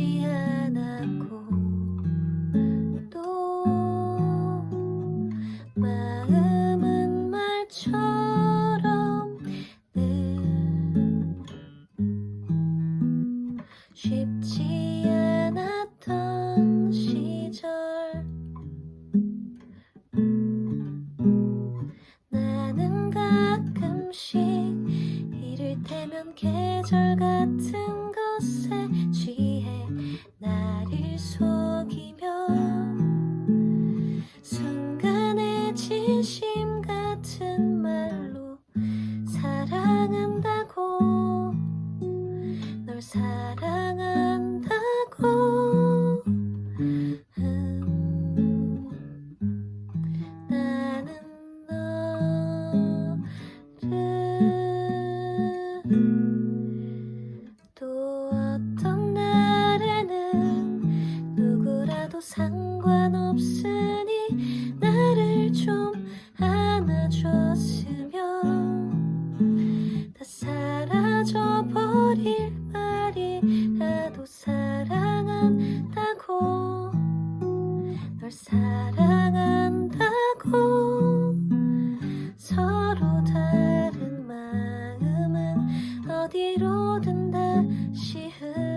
변하지 않았고 마음은 말처럼 늘 쉽지 않던 시절. 나가끔씩 이를테면 계절 같은 것에 취 진심 같은 말로 사랑한다고 널 사랑한다고. 음, 나는 너를 또 어떤 날에는 누구라도 상관없을 모든 다 시험